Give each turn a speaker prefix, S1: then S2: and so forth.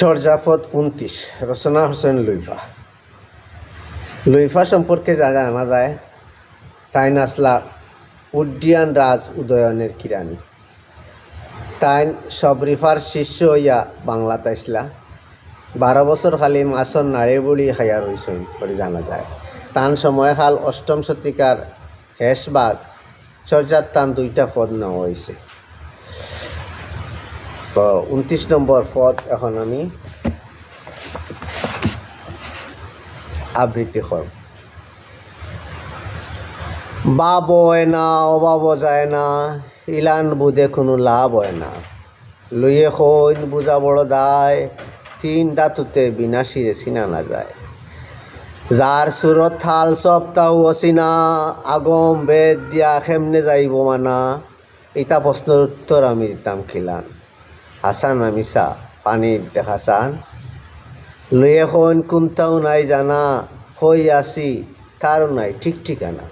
S1: চর্যাপদ উনত্রিশ রচনা হোসেন লুইফা। লুইফা সম্পর্কে জানা যায় তাই নাসলা উড্ডিয়ান রাজ উদয়নের কিরানি তাই সবরিফার শিষ্য হইয়া বাংলা তাইসলা বারো বছর খালি মাছর নাড়ে বলি খাইয়া রইছেন করে জানা যায়। তান সময়কাল অষ্টম শতিকার হেসবাগ চর্যার তান দুইটা পদ নেওয়া হয়েছে উনত্রিশ নম্বর পদ এখন আমি আবৃত্তি করব। বাব হয় না অভাব যায় না, ইলান বুধে কোনো লাভ হয় না। লইয়ে কইন বুঝা বড় দায়, তিন দাতুতে বিনা শিরে চিনা না যায়। যার সুরত থাল সপ্তাহ অচিনা আগম বেদ দিয়া খেমনে যাইব মানা। এটা প্রশ্নের উত্তর আমি দিতাম খিলান। হাসান আমিসা পানির দেখা চান হন, কোনটাও নাই জানা, হই আছি তারও নাই, ঠিক ঠিকানা।